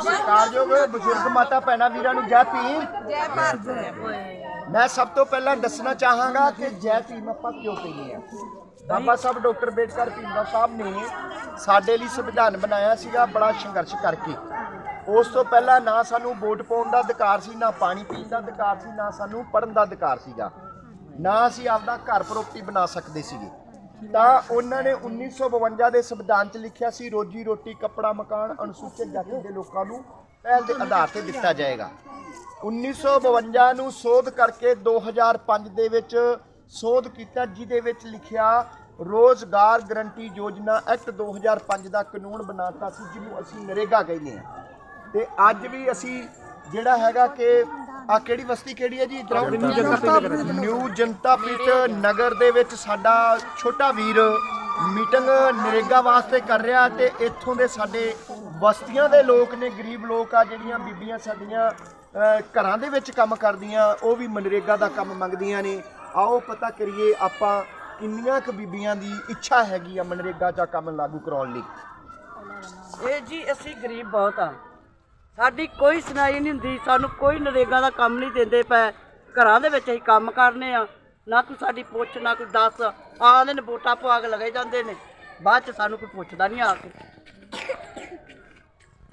ਸਤਿਕਾਰਯੋਗ ਬਜ਼ੁਰਗ ਮਾਤਾ ਭੈਣਾਂ ਵੀਰਾਂ ਨੂੰ ਜੈ ਭੀਮ। ਜੈ ਭਾਰਤ। ਮੈਂ ਸਭ ਤੋਂ ਪਹਿਲਾਂ ਦੱਸਣਾ ਚਾਹਾਂਗਾ ਕਿ ਜੈ ਭੀਮ ਆਪਾਂ ਕਿਉਂ ਕਹਿੰਦੇ ਆ ਬਾਬਾ ਸਾਹਿਬ ਡਾਕਟਰ ਬੇਟਕਰ ਭੀਮਰਾਓ ਸਾਹਿਬ ਨੇ ਸਾਡੇ ਲਈ ਸੰਵਿਧਾਨ ਬਣਾਇਆ ਸੀਗਾ ਬੜਾ ਸੰਘਰਸ਼ ਕਰਕੇ। ਉਸ ਤੋਂ ਪਹਿਲਾਂ ਨਾ ਸਾਨੂੰ ਵੋਟ ਪਾਉਣ ਦਾ ਅਧਿਕਾਰ ਸੀ ਨਾ ਪਾਣੀ ਪੀਣ ਦਾ ਅਧਿਕਾਰ ਸੀ ਨਾ ਸਾਨੂੰ ਪੜ੍ਹਨ ਦਾ ਅਧਿਕਾਰ ਸੀਗਾ। ਨਾ ਅਸੀਂ ਆਪਦਾ ਘਰ ਪ੍ਰੋਪਰਟੀ ਬਣਾ ਸਕਦੇ ਸੀਗੇ। ਤਾਂ ਉਹਨਾਂ ਨੇ 1952 ਦੇ ਸੰਵਿਧਾਨ 'ਚ ਲਿਖਿਆ ਸੀ, ਰੋਜੀ ਰੋਟੀ, ਕੱਪੜਾ, ਮਕਾਨ, ਅਨੁਸੂਚਿਤ ਜਾਤੀ ਦੇ ਲੋਕਾਂ ਨੂੰ ਪਹਿਲ ਦੇ ਆਧਾਰ ਤੇ ਦਿੱਤਾ ਜਾਏਗਾ। 1952 ਨੂੰ ਸੋਧ ਕਰਕੇ 2005 ਦੇ ਵਿੱਚ ਸੋਧ ਕੀਤਾ, ਜਿਹਦੇ ਵਿੱਚ ਲਿਖਿਆ, ਰੋਜ਼ਗਾਰ ਗਰੰਟੀ ਯੋਜਨਾ ਐਕਟ 2005 ਦਾ ਕਾਨੂੰਨ ਬਣਾਤਾ ਸੀ, ਜਿਹਨੂੰ ਅਸੀਂ ਨਰੇਗਾ ਕਹਿੰਦੇ ਆ ਤੇ ਅੱਜ ਵੀ ਅਸੀਂ ਜਿਹੜਾ ਹੈਗਾ ਕਿ ਆ ਕਿਹੜੀ ਬਸਤੀ ਕਿਹੜੀ ਹੈ ਜੀ? ਨਿਊ ਜਨਤਾ ਪੀਟ ਨਗਰ ਦੇ ਵਿੱਚ ਸਾਡਾ ਛੋਟਾ ਵੀਰ ਮੀਟਿੰਗ ਨਰੇਗਾ ਵਾਸਤੇ ਕਰ ਰਿਹਾ ਤੇ ਇੱਥੋਂ ਦੇ ਸਾਡੇ ਬਸਤੀਆਂ ਦੇ ਲੋਕ ਨੇ ਗਰੀਬ ਲੋਕ ਆ ਜਿਹੜੀਆਂ ਬੀਬੀਆਂ ਸਾਡੀਆਂ ਘਰਾਂ ਦੇ ਵਿੱਚ ਕੰਮ ਕਰਦੀਆਂ ਉਹ ਵੀ ਮਨਰੇਗਾ ਦਾ ਕੰਮ ਮੰਗਦੀਆਂ ਨੇ। ਆਓ ਪਤਾ ਕਰੀਏ ਆਪਾਂ ਕਿੰਨੀਆਂ ਕੁ ਬੀਬੀਆਂ ਦੀ ਇੱਛਾ ਹੈਗੀ ਆ ਮਨਰੇਗਾ 'ਚ ਕੰਮ ਲਾਗੂ ਕਰਾਉਣ ਲਈ। ਇਹ ਜੀ ਅਸੀਂ ਗਰੀਬ ਬਹੁਤ ਆ। ਸਾਡੀ ਕੋਈ ਸੁਣਾਈ ਨਹੀਂ ਹੁੰਦੀ ਸਾਨੂੰ ਕੋਈ ਨਰੇਗਾ ਦਾ ਕੰਮ ਨਹੀਂ ਦਿੰਦੇ ਪਏ। ਘਰਾਂ ਦੇ ਵਿੱਚ ਅਸੀਂ ਕੰਮ ਕਰਨੇ ਆ। ਨਾ ਕੋਈ ਸਾਡੀ ਪੁੱਛ ਨਾ ਕੋਈ ਦੱਸ। ਆਉਂਦੇ ਨੇ ਵੋਟਾਂ ਪਵਾ ਕੇ ਲਗੇ ਜਾਂਦੇ ਨੇ। ਬਾਅਦ ਚ ਸਾਨੂੰ ਕੋਈ ਪੁੱਛਦਾ ਨਹੀਂ ਆ ਕੇ।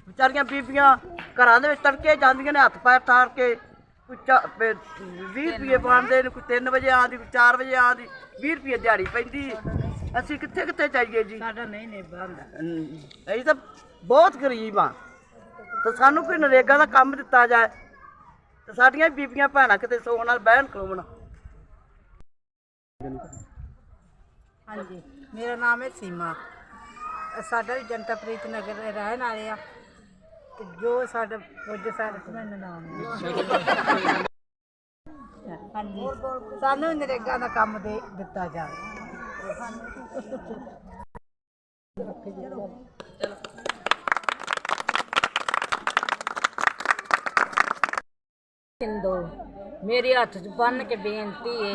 ਵਿਚਾਰੀਆਂ ਬੀਬੀਆਂ ਘਰਾਂ ਦੇ ਵਿੱਚ ਤੜਕੇ ਜਾਂਦੀਆਂ ਨੇ ਹੱਥ ਪੈਰ ਤਾਰ ਕੇ। ਕੋਈ 20 ਰੁਪਏ ਪਾਉਂਦੇ ਨੇ ਕੋਈ 3 ਵਜੇ ਆਉਂਦੀ ਕੋਈ 4 ਵਜੇ ਆਉਂਦੀ। 20 ਰੁਪਏ ਦਿਹਾੜੀ ਪੈਂਦੀ। ਅਸੀਂ ਕਿੱਥੇ ਕਿੱਥੇ ਚਾਹੀਏ ਜੀ? ਸਾਡਾ ਨਹੀਂ ਨੇ ਬੰਦ ਅਸੀਂ ਤਾਂ ਬਹੁਤ ਗਰੀਬ ਆ। ਤੇ ਸਾਨੂੰ ਕੋਈ ਨਰੇਗਾ ਦਾ ਕੰਮ ਦਿੱਤਾ ਜਾਏ ਤੇ ਸਾਡੀਆਂ ਬੀਬੀਆਂ ਭੈਣਾਂ ਕਿਤੇ ਸੌਣ ਨਾਲ ਬਹਿਣ ਖਲੋਣ ਹਾਂਜੀ, ਮੇਰਾ ਨਾਮ ਹੈ ਸੀਮਾ। ਸਾਡਾ ਵੀ ਜਨਤਾ ਪ੍ਰੀਤ ਨਗਰ ਰਹਿਣ ਵਾਲੇ ਆ ਤੇ ਜੋ ਸਾਡਾ ਪੁੱਜ ਸਾਡੇ ਮੈਨੂੰ ਨਾਮ ਹਾਂਜੀ, ਸਾਨੂੰ ਵੀ ਨਰੇਗਾ ਦਾ ਕੰਮ ਦੇ ਦਿੱਤਾ ਜਾਵੇ। ਹਿੰਦੂ ਮੇਰੇ ਹੱਥ 'ਚ ਬੰਨ ਕੇ ਬੇਨਤੀ ਏ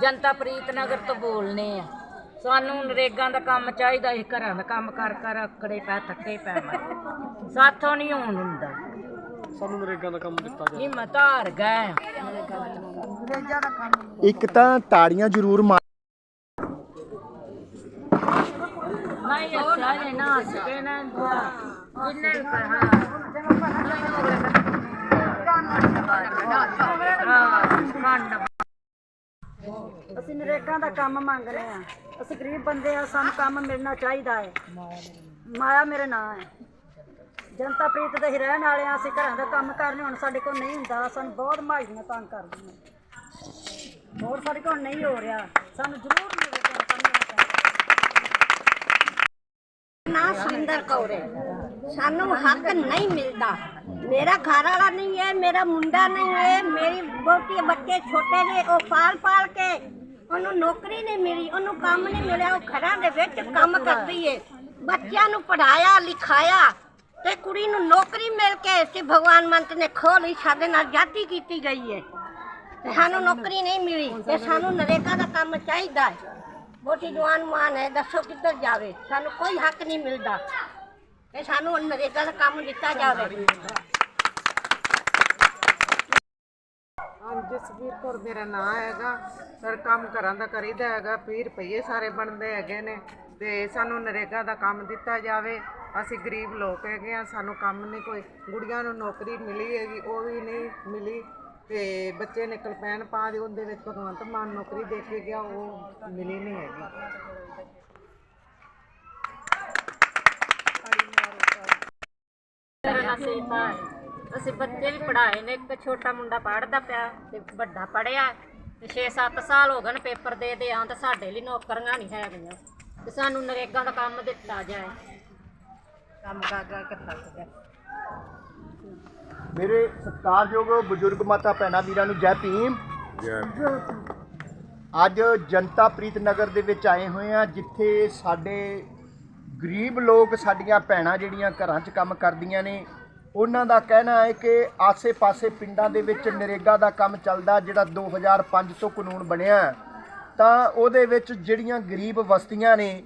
ਜਨਤਾ ਪ੍ਰੀਤ ਨਗਰ ਤੋਂ ਬੋਲਨੇ ਆ। ਸਾਨੂੰ ਨਰੇਗਾ ਦਾ ਕੰਮ ਚਾਹੀਦਾ ਇਹ ਘਰਾਂ ਦਾ ਕੰਮ ਕਰ ਕਰ ਅਕੜੇ ਪੈ ਥੱਕੇ ਪੈ ਮੈਂ ਸਾਥੋਂ ਨਹੀਂ ਹੋਣ ਹੁੰਦਾ ਸਾਨੂੰ ਨਰੇਗਾ ਦਾ ਕੰਮ ਦਿੱਤਾ ਜਾਏ ਹਿੰਮਤ ਹਾਰ ਗਏ। ਇੱਕ ਤਾਂ ਤਾੜੀਆਂ ਜ਼ਰੂਰ ਮਾਰ ਨਹੀਂ ਅੱਛਾ ਜੇ ਨਾ ਸਕੇ ਨਾ। ਜਿੰਨੇ ਕਹਾ। ਅਸੀਂ ਨਰੇਗਾ ਦਾ ਕੰਮ ਮੰਗਦੇ ਆ ਅਸੀਂ ਗਰੀਬ ਬੰਦੇ ਆ ਸਾਨੂੰ ਕੰਮ ਮਿਲਣਾ ਚਾਹੀਦਾ ਹੈ। ਮਾਇਆ ਮੇਰੇ ਨਾਂ ਹੈ। ਜਨਤਾ ਪ੍ਰੀਤ ਦੇ ਹੀ ਰਹਿਣ ਵਾਲੇ ਆ ਅਸੀਂ ਘਰਾਂ ਦਾ ਕੰਮ ਕਰਨੇ ਹੁਣ ਸਾਡੇ ਕੋਲ ਨਹੀਂ ਹੁੰਦਾ, ਸਾਨੂੰ ਬਹੁਤ ਮਾਜੀਆਂ ਤੰਗ ਕਰਦੀਆਂ ਹੋਰ ਸਾਡੇ ਕੋਲ ਨਹੀਂ ਹੋ ਰਿਹਾ। ਸਾਨੂੰ ਜ਼ਰੂਰ ਨਰੇਗਾ ਦਾ ਕੰਮ ਨਾ ਸੁਰਿੰਦਰ ਕੌਰ ਹੈ। ਸਾਨੂੰ ਹੱਕ ਨਹੀਂ ਮਿਲਦਾ। ਮੇਰਾ ਘਰ ਵਾਲਾ ਨਹੀਂ ਹੈ, ਮੇਰਾ ਮੁੰਡਾ ਨਹੀਂ ਹੈ, ਮੇਰੀ ਬਹੁਤੀ ਬੱਚੇ ਛੋਟੇ ਨੇ, ਉਹ ਪਾਲ ਪਾਲ ਕੇ ਉਹਨੂੰ ਨੌਕਰੀ ਨਹੀਂ ਮਿਲੀ, ਉਹਨੂੰ ਕੰਮ ਨਹੀਂ ਮਿਲਿਆ, ਉਹ ਘਰਾਂ ਦੇ ਵਿੱਚ ਕੰਮ ਕਰਦੀ ਏ। ਬੱਚਿਆਂ ਨੂੰ ਪੜਾਇਆ ਲਿਖਾਇਆ ਤੇ ਕੁੜੀ ਨੂੰ ਨੌਕਰੀ ਮਿਲ ਕੇ ਤੇ ਭਗਵਾਨ ਮੰਤ ਨੇ ਖੋਹ ਲਈ ਸਾਡੇ ਨਾਲ ਜਾਤੀ ਕੀਤੀ ਗਈ ਹੈ ਤੇ ਸਾਨੂੰ ਨੌਕਰੀ ਨਹੀਂ ਮਿਲੀ, ਤੇ ਸਾਨੂੰ ਨਰੇਗਾ ਦਾ ਕੰਮ ਚਾਹੀਦਾ ਹੈ ਬਹੁਤੀ ਜਵਾਨ ਮਾਨ ਹੈ, ਦੱਸੋ ਕਿੱਧਰ ਜਾਵੇ? ਸਾਨੂੰ ਕੋਈ ਹੱਕ ਨਹੀਂ ਮਿਲਦਾ। ਤੇ ਸਾਨੂੰ ਨਰੇਗਾ ਦਾ ਕੰਮ ਦਿੱਤਾ ਜਾਵੇ। ਹਾਂਜੀ ਜਸਵੀਰ ਕੌਰ ਮੇਰਾ ਨਾਂ ਹੈਗਾ। ਸਰ, ਕੰਮ ਘਰਾਂ ਦਾ ਕਰੀਦਾ ਹੈਗਾ। 20 ਰੁਪਏ ਸਾਰੇ ਬਣਦੇ ਹੈਗੇ ਨੇ। ਤੇ ਸਾਨੂੰ ਨਰੇਗਾ ਦਾ ਕੰਮ ਦਿੱਤਾ ਜਾਵੇ। ਅਸੀਂ ਗਰੀਬ ਲੋਕ ਹੈਗੇ ਆ ਸਾਨੂੰ ਕੰਮ ਨਹੀਂ ਕੋਈ। ਗੁੜੀਆਂ ਨੂੰ ਨੌਕਰੀ ਮਿਲੀ ਹੈਗੀ, ਉਹ ਵੀ ਨਹੀਂ ਮਿਲੀ। ਤੇ ਬੱਚੇ ਨੇ ਕਲਪੈਨ ਪਾ ਦੇ ਉਹਦੇ ਵਿੱਚ ਭਗਵੰਤ ਮਾਨ ਨੌਕਰੀ ਦੇ ਕੇ ਗਿਆ, ਉਹ ਮਿਲੀ ਨਹੀਂ ਹੈਗੀ। ਅਸੀਂ ਤਾਂ ਅਸੀਂ ਬੱਚੇ ਵੀ ਪੜਾਏ ਨੇ ਇੱਕ ਛੋਟਾ ਮੁੰਡਾ ਪੜਦਾ ਪਿਆ ਤੇ ਵੱਡਾ ਪੜਿਆ ਤੇ 6-7 ਸਾਲ ਹੋ ਗਏ ਨੇ ਪੇਪਰ ਦੇ ਦੇ ਆਂ ਤੇ ਸਾਡੇ ਲਈ ਨੌਕਰੀਆਂ ਨਹੀਂ ਹੈਗੀਆਂ। ਤੇ ਸਾਨੂੰ ਨਰੇਗਾ ਦਾ ਕੰਮ ਦਿੱਤਾ ਜਾਏ। ਕੰਮ ਕਰ ਕਰ ਕੇ ਥੱਕ ਗਏ ਮੇਰੇ ਸਤਿਕਾਰਯੋਗ ਬਜ਼ੁਰਗ ਮਾਤਾ ਭੈਣਾਂ ਵੀਰਾਂ ਨੂੰ ਜੈ ਭੀਮ। ਅੱਜ ਜਨਤਾ ਪ੍ਰੀਤ ਨਗਰ ਦੇ ਵਿੱਚ ਆਏ ਹੋਏ ਆ ਜਿੱਥੇ ਸਾਡੇ ਗਰੀਬ ਲੋਕ ਸਾਡੀਆਂ ਭੈਣਾਂ ਜਿਹੜੀਆਂ ਘਰਾਂ 'ਚ ਕੰਮ ਕਰਦੀਆਂ ਨੇ ਉਹਨਾਂ ਦਾ ਕਹਿਣਾ ਹੈ ਕਿ ਆਸੇ-ਪਾਸੇ ਪਿੰਡਾਂ ਦੇ ਵਿੱਚ ਨਰੇਗਾ ਦਾ ਕੰਮ ਚੱਲਦਾ ਜਿਹੜਾ 2005 ਤੋਂ ਕਾਨੂੰਨ ਬਣਿਆ ਤਾਂ ਉਹਦੇ ਵਿੱਚ ਜਿਹੜੀਆਂ ਗਰੀਬ ਬਸਤੀਆਂ ਨੇ,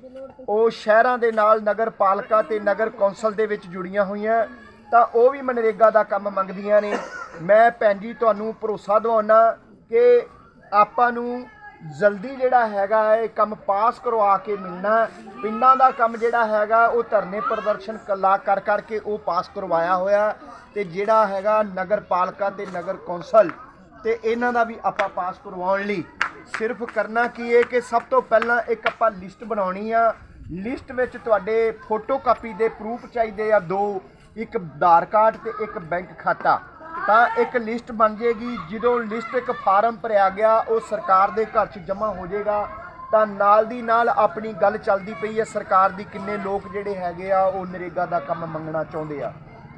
ਉਹ ਸ਼ਹਿਰਾਂ ਦੇ ਨਾਲ ਨਗਰ ਪਾਲਿਕਾ ਤੇ ਨਗਰ ਕੌਂਸਲ ਦੇ ਵਿੱਚ ਜੁੜੀਆਂ ਹੋਈਆਂ। ਤਾਂ ਉਹ ਵੀ ਮਨਰੇਗਾ ਦਾ ਕੰਮ ਮੰਗਦੀਆਂ ਨੇ। ਮੈਂ ਭੈਣ ਜੀ, ਤੁਹਾਨੂੰ ਭਰੋਸਾ ਦਿਵਾਉਣਾ ਕਿ ਆਪਾਂ ਨੂੰ ਜਲਦੀ ਜਿਹੜਾ ਹੈਗਾ ਇਹ ਕੰਮ ਪਾਸ ਕਰਵਾ ਕੇ ਮਿਲਣਾ ਪਿੰਡਾਂ ਦਾ ਕੰਮ ਜਿਹੜਾ ਹੈਗਾ, ਉਹ ਧਰਨੇ ਪ੍ਰਦਰਸ਼ਨ ਕੱਲਾ ਕਰ ਕਰਕੇ ਉਹ ਪਾਸ ਕਰਵਾਇਆ ਹੋਇਆ ਤੇ ਜਿਹੜਾ ਹੈਗਾ ਨਗਰ ਪਾਲਿਕਾ ਤੇ ਨਗਰ ਕੌਂਸਲ ਤੇ ਇਹਨਾਂ ਦਾ ਵੀ ਆਪਾਂ ਪਾਸ ਕਰਵਾਉਣ ਲਈ ਸਿਰਫ ਕਰਨਾ ਕੀ ਹੈ ਕਿ ਸਭ ਤੋਂ ਪਹਿਲਾਂ ਇੱਕ ਆਪਾਂ ਲਿਸਟ ਬਣਾਉਣੀ ਆ। ਲਿਸਟ ਵਿੱਚ ਤੁਹਾਡੇ ਫੋਟੋ ਕਾਪੀ ਦੇ ਪ੍ਰੂਫ ਚਾਹੀਦੇ ਆ, ਦੋ, ਇੱਕ ਆਧਾਰ ਕਾਰਡ ਤੇ ਇੱਕ ਬੈਂਕ ਖਾਤਾ। ਤਾਂ ਇੱਕ ਲਿਸਟ ਬਣ ਜੇਗੀ। ਜਦੋਂ ਲਿਸਟ ਇੱਕ ਫਾਰਮ ਭਰਿਆ ਗਿਆ, ਉਹ ਸਰਕਾਰ ਦੇ ਘਰ 'ਚ ਜਮ੍ਹਾਂ ਹੋ ਜਾਏਗਾ ਤਾਂ ਨਾਲ ਦੀ ਨਾਲ ਆਪਣੀ ਗੱਲ ਚੱਲਦੀ ਪਈ ਹੈ, ਸਰਕਾਰ ਦੀ ਕਿੰਨੇ ਲੋਕ ਜਿਹੜੇ ਹੈਗੇ ਆ, ਉਹ ਨਰੇਗਾ ਦਾ ਕੰਮ ਮੰਗਣਾ ਚਾਹੁੰਦੇ ਆ।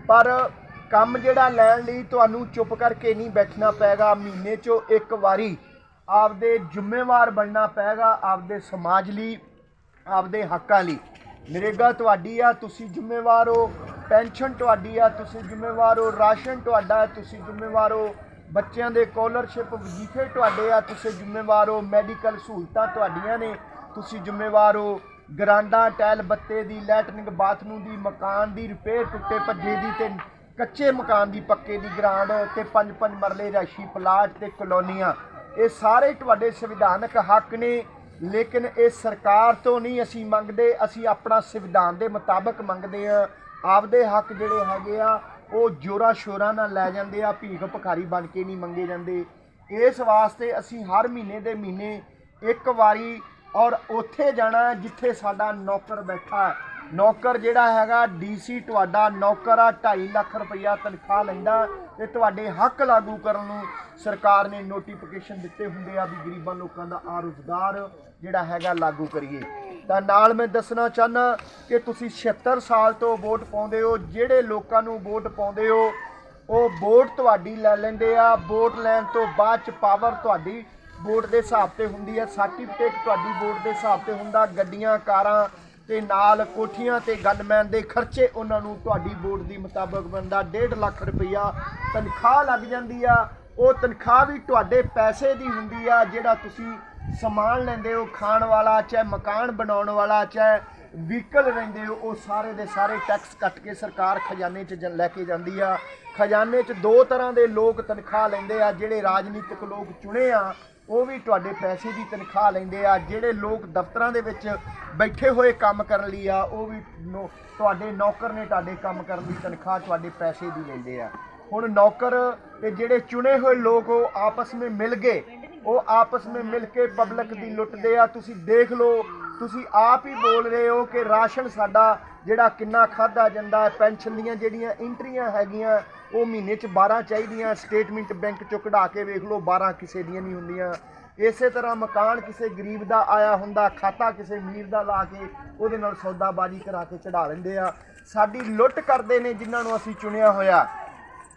ਪਰ ਕੰਮ ਜਿਹੜਾ ਲੈਣ ਲਈ ਤੁਹਾਨੂੰ ਚੁੱਪ ਕਰਕੇ ਨਹੀਂ ਬੈਠਣਾ ਪਏਗਾ, ਮਹੀਨੇ 'ਚੋਂ ਇੱਕ ਵਾਰੀ ਆਪਦੇ ਜ਼ਿੰਮੇਵਾਰ ਬਣਨਾ ਪਏਗਾ, ਆਪਦੇ ਸਮਾਜ ਲਈ, ਆਪਦੇ ਹੱਕਾਂ ਲਈ। ਨਰੇਗਾ ਤੁਹਾਡੀ ਆ, ਤੁਸੀਂ ਜ਼ਿੰਮੇਵਾਰ ਹੋ। ਪੈਨਸ਼ਨ ਤੁਹਾਡੀ ਆ, ਤੁਸੀਂ ਜ਼ਿੰਮੇਵਾਰ ਹੋ। ਰਾਸ਼ਨ ਤੁਹਾਡਾ ਤੁਸੀਂ ਜ਼ਿੰਮੇਵਾਰ ਹੋ। ਬੱਚਿਆਂ ਦੇ ਕੋਲਰਸ਼ਿਪ ਵਜ਼ੀਫੇ ਤੁਹਾਡੇ ਆ, ਤੁਸੀਂ ਜ਼ਿੰਮੇਵਾਰ ਹੋ। ਮੈਡੀਕਲ ਸਹੂਲਤਾਂ ਤੁਹਾਡੀਆਂ ਨੇ, ਤੁਸੀਂ ਜ਼ਿੰਮੇਵਾਰ ਹੋ। ਗਰਾਂਡਾਂ ਟੈਲ ਬੱਤੇ ਦੀ, ਲੈਟਰਿੰਗ ਬਾਥਰੂਮ ਦੀ, ਮਕਾਨ ਦੀ, ਰਿਪੇਅਰ ਟੁੱਟੇ ਭੱਜੇ ਦੀ ਤੇ ਕੱਚੇ ਮਕਾਨ ਦੀ, ਪੱਕੇ ਦੀ, ਗਰਾਂਡ ਤੇ ਪੰਜ ਪੰਜ ਮਰਲੇ ਰਾਸ਼ੀ ਪਲਾਟ ਤੇ ਕਲੋਨੀਆਂ। ਇਹ ਸਾਰੇ ਤੁਹਾਡੇ ਸੰਵਿਧਾਨਕ ਹੱਕ ਨੇ। ਲੇਕਿਨ ਇਹ ਸਰਕਾਰ ਤੋਂ ਨਹੀਂ ਅਸੀਂ ਮੰਗਦੇ, ਅਸੀਂ ਆਪਣਾ ਸੰਵਿਧਾਨ ਦੇ ਮੁਤਾਬਕ ਮੰਗਦੇ ਆ ਆਪਦੇ ਹੱਕ ਜਿਹੜੇ ਹੈਗੇ ਆ, ਉਹ ਜੋਰਾ ਸ਼ੋਰਾ ਨਾਲ ਲੈ ਜਾਂਦੇ ਆ, ਭੀਖ ਭਿਖਾਰੀ ਬਣ ਕੇ ਨਹੀਂ ਮੰਗੇ ਜਾਂਦੇ। ਇਸ ਵਾਸਤੇ ਅਸੀਂ ਹਰ ਮਹੀਨੇ ਦੇ ਮਹੀਨੇ ਇੱਕ ਵਾਰੀ ਔਰ ਉੱਥੇ ਜਾਣਾ ਜਿੱਥੇ ਸਾਡਾ ਨੌਕਰ ਬੈਠਾ ਹੈ। ਨੌਕਰ ਜਿਹੜਾ ਹੈਗਾ ਡੀਸੀ ਤੁਹਾਡਾ ਨੌਕਰ ਆ 2.5 ਲੱਖ ਰੁਪਈਆ ਤਨਖਾਹ ਲੈਂਦਾ ਤੇ ਤੁਹਾਡੇ ਹੱਕ ਲਾਗੂ ਕਰਨ ਨੂੰ ਸਰਕਾਰ ਨੇ ਨੋਟੀਫਿਕੇਸ਼ਨ ਦਿੱਤੇ ਹੁੰਦੇ ਆ ਵੀ ਗਰੀਬਾਂ ਲੋਕਾਂ ਦਾ ਆ ਰੁਜ਼ਗਾਰ ਜਿਹੜਾ ਹੈਗਾ ਲਾਗੂ ਕਰੀਏ। ਤਾਂ ਨਾਲ ਮੈਂ ਦੱਸਣਾ ਚਾਹਨਾ ਕਿ ਤੁਸੀਂ 76 ਸਾਲ ਤੋਂ ਵੋਟ ਪਾਉਂਦੇ ਹੋ, ਜਿਹੜੇ ਲੋਕਾਂ ਨੂੰ ਵੋਟ ਪਾਉਂਦੇ ਹੋ, ਉਹ ਵੋਟ ਤੁਹਾਡੀ ਲੈ ਲੈਂਦੇ ਆ। ਵੋਟ ਲੈਣ ਤੋਂ ਬਾਅਦ ਚ ਪਾਵਰ ਤੁਹਾਡੀ ਵੋਟ ਦੇ ਹਿਸਾਬ ਤੇ ਹੁੰਦੀ ਹੈ ਸਰਟੀਫਿਕੇਟ ਤੁਹਾਡੀ ਵੋਟ ਦੇ ਹਿਸਾਬ ਤੇ ਹੁੰਦਾ, ਗੱਡੀਆਂ, ਕਾਰਾਂ ਤੇ ਨਾਲ ਕੋਠੀਆਂ ਤੇ ਗਨਮੈਨ ਦੇ ਖਰਚੇ ਉਹਨਾਂ ਨੂੰ ਤੁਹਾਡੀ ਬੋਰਡ ਦੀ ਮੁਤਾਬਕ ਬਣਦਾ 1.5 ਲੱਖ ਰੁਪਈਆ ਤਨਖਾਹ ਲੱਗ ਜਾਂਦੀ ਆ। ਉਹ ਤਨਖਾਹ ਵੀ ਤੁਹਾਡੇ ਪੈਸੇ ਦੀ ਹੁੰਦੀ ਆ, ਜਿਹੜਾ ਤੁਸੀਂ ਸਮਾਨ ਲੈਂਦੇ ਹੋ, ਖਾਣ ਵਾਲਾ ਚਾਹੇ ਮਕਾਨ ਬਣਾਉਣ ਵਾਲਾ ਚਾਹੇ ਵਹੀਕਲ ਰਹਿੰਦੇ ਹੋ, ਉਹ ਸਾਰੇ ਦੇ ਸਾਰੇ ਟੈਕਸ ਕੱਟ ਕੇ ਸਰਕਾਰ ਖਜ਼ਾਨੇ 'ਚ ਜ- ਲੈ ਕੇ ਜਾਂਦੀ ਆ। ਖਜ਼ਾਨੇ 'ਚ ਦੋ ਤਰ੍ਹਾਂ ਦੇ ਲੋਕ ਤਨਖਾਹ ਲੈਂਦੇ ਆ, ਜਿਹੜੇ ਰਾਜਨੀਤਿਕ ਲੋਕ ਚੁਣੇ ਆ, ਉਹ ਵੀ ਤੁਹਾਡੇ ਪੈਸੇ ਦੀ ਤਨਖਾਹ ਲੈਂਦੇ ਆ, ਜਿਹੜੇ ਲੋਕ ਦਫ਼ਤਰਾਂ ਦੇ ਵਿੱਚ ਬੈਠੇ ਹੋਏ ਕੰਮ ਕਰਨ ਲਈ ਆ, ਉਹ ਵੀ ਨੌ- ਤੁਹਾਡੇ ਨੌਕਰ ਨੇ ਤੁਹਾਡੇ ਕੰਮ ਕਰਨ ਦੀ ਤਨਖਾਹ ਤੁਹਾਡੇ ਪੈਸੇ ਦੀ ਲੈਂਦੇ ਆ। ਹੁਣ ਨੌਕਰ ਤੇ ਜਿਹੜੇ ਚੁਣੇ ਹੋਏ ਲੋਕ, ਉਹ ਆਪਸ ਵਿੱਚ ਮਿਲ ਗਏ, ਉਹ ਆਪਸ ਵਿੱਚ ਮਿਲ ਕੇ ਪਬਲਿਕ ਦੀ ਲੁੱਟਦੇ ਆ। ਤੁਸੀਂ ਦੇਖ ਲਓ, ਤੁਸੀਂ ਆਪ ਹੀ ਬੋਲ ਰਹੇ ਹੋ ਕਿ ਰਾਸ਼ਨ ਸਾਡਾ ਜਿਹੜਾ ਕਿੰਨਾ ਖਾਦਾ ਜਾਂਦਾ, ਪੈਨਸ਼ਨ ਦੀਆਂ ਜਿਹੜੀਆਂ ਇੰਟਰੀਆਂ ਹੈਗੀਆਂ ਉਹ ਮਹੀਨੇ 'ਚ 12 ਚਾਹੀਦੀਆਂ ਸਟੇਟਮੈਂਟ ਬੈਂਕ 'ਚੋਂ ਕਢਾ ਕੇ ਵੇਖ ਲਓ 12 ਕਿਸੇ ਦੀਆਂ ਨਹੀਂ ਹੁੰਦੀਆਂ। ਇਸੇ ਤਰ੍ਹਾਂ ਮਕਾਨ ਕਿਸੇ ਗਰੀਬ ਦਾ ਆਇਆ ਹੁੰਦਾ, ਖਾਤਾ ਕਿਸੇ ਅਮੀਰ ਦਾ ਲਾ ਕੇ ਉਹਦੇ ਨਾਲ ਸੌਦਾਬਾਜ਼ੀ ਕਰਾ ਕੇ ਚੜਾ ਲੈਂਦੇ ਆ। ਸਾਡੀ ਲੁੱਟ ਕਰਦੇ ਨੇ ਜਿਨ੍ਹਾਂ ਨੂੰ ਅਸੀਂ ਚੁਣਿਆ ਹੋਇਆ।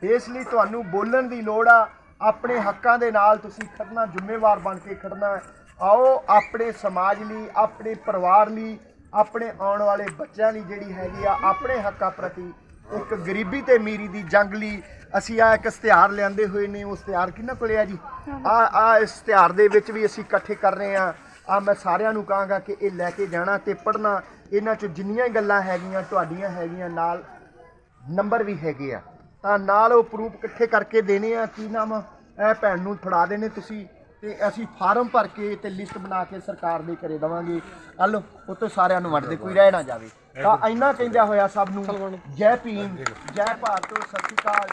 ਇਸ ਲਈ ਤੁਹਾਨੂੰ ਬੋਲਣ ਦੀ ਲੋੜ ਆ, ਆਪਣੇ ਹੱਕਾਂ ਦੇ ਨਾਲ ਤੁਸੀਂ ਖੜਨਾ ਜ਼ਿੰਮੇਵਾਰ ਬਣ ਕੇ ਖੜਨਾ ਆਓ, ਆਪਣੇ ਸਮਾਜ ਲਈ, ਆਪਣੇ ਪਰਿਵਾਰ ਲਈ, ਆਪਣੇ ਆਉਣ ਵਾਲੇ ਬੱਚਿਆਂ ਲਈ ਜਿਹੜੀ ਹੈਗੀ ਆ, ਆਪਣੇ ਹੱਕਾਂ ਪ੍ਰਤੀ ਇੱਕ ਗਰੀਬੀ ਤੇ ਅਮੀਰੀ ਦੀ ਜੰਗ ਲਈ ਅਸੀਂ ਆ ਇੱਕ ਇਸ਼ਤਿਹਾਰ ਲਿਆਂਦੇ ਹੋਏ ਨੇ ਉਹ ਇਸ਼ਤਿਹਾਰ ਕਿਹਨਾਂ ਕੋਲੇ ਆ ਜੀ? ਆ ਆ ਇਸ ਇਸ਼ਤਿਹਾਰ ਦੇ ਵਿੱਚ ਵੀ ਅਸੀਂ ਇਕੱਠੇ ਕਰ ਰਹੇ ਆ ਆ ਮੈਂ ਸਾਰਿਆਂ ਨੂੰ ਕਹਾਂਗਾ ਕਿ ਇਹ ਲੈ ਕੇ ਜਾਣਾ ਤੇ ਪੜ੍ਹਨਾ ਇਹਨਾਂ 'ਚ ਜਿੰਨੀਆਂ ਗੱਲਾਂ ਹੈਗੀਆਂ ਤੁਹਾਡੀਆਂ ਹੈਗੀਆਂ ਨਾਲ ਨੰਬਰ ਵੀ ਹੈਗੇ ਆ। ਤਾਂ ਨਾਲ ਉਹ ਪ੍ਰੂਫ ਇਕੱਠੇ ਕਰਕੇ ਦੇਣੇ ਆ ਕੀ ਨਾਮ? ਇਹ ਭੈਣ ਨੂੰ ਫੜਾ ਦੇਣੇ ਤੁਸੀਂ ਤੇ ਅਸੀਂ ਫਾਰਮ ਭਰ ਕੇ ਤੇ ਲਿਸਟ ਬਣਾ ਕੇ ਸਰਕਾਰ ਦੇ ਘਰੇ ਦਵਾਂਗੇ। ਹਲੋ ਉਹ ਤੋਂ ਸਾਰਿਆਂ ਨੂੰ ਵੰਡਦੇ ਕੋਈ ਰਹਿ ਨਾ ਜਾਵੇ। ਤਾਂ ਇੰਨਾ ਕਹਿੰਦਾ ਹੋਇਆ ਸਭ ਨੂੰ ਜੈ ਭੀਮ ਜੈ ਭਾਰਤ ਸਤਿ ਸ਼੍ਰੀ ਅਕਾਲ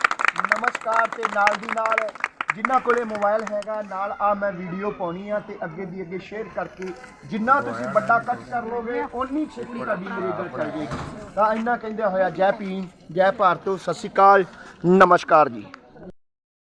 ਨਮਸਕਾਰ ਤੇ ਨਾਲ ਦੀ ਨਾਲ ਜਿਨ੍ਹਾਂ ਕੋਲੇ ਮੋਬਾਈਲ ਹੈਗਾ ਨਾਲ ਆ ਮੈਂ ਵੀਡੀਓ ਪਾਉਣੀ ਆ ਤੇ ਅੱਗੇ ਦੀ ਅੱਗੇ ਸ਼ੇਅਰ ਕਰਕੇ ਜਿੰਨਾ ਤੁਸੀਂ ਵੱਡਾ ਕੱਟ ਕਰ ਲੋਗੇ ਓਨੀ ਛੇਤੀ ਤੁਹਾਡੀ ਮੇਰੇ ਗੱਲ ਚੱਲ ਜਾਏਗੀ ਤਾਂ ਇੰਨਾ ਕਹਿੰਦੇ ਹੋਇਆ ਜੈ ਭੀਮ ਜੈ ਭਾਰਤ ਸਤਿ ਸ਼੍ਰੀ ਅਕਾਲ ਨਮਸਕਾਰ ਜੀ।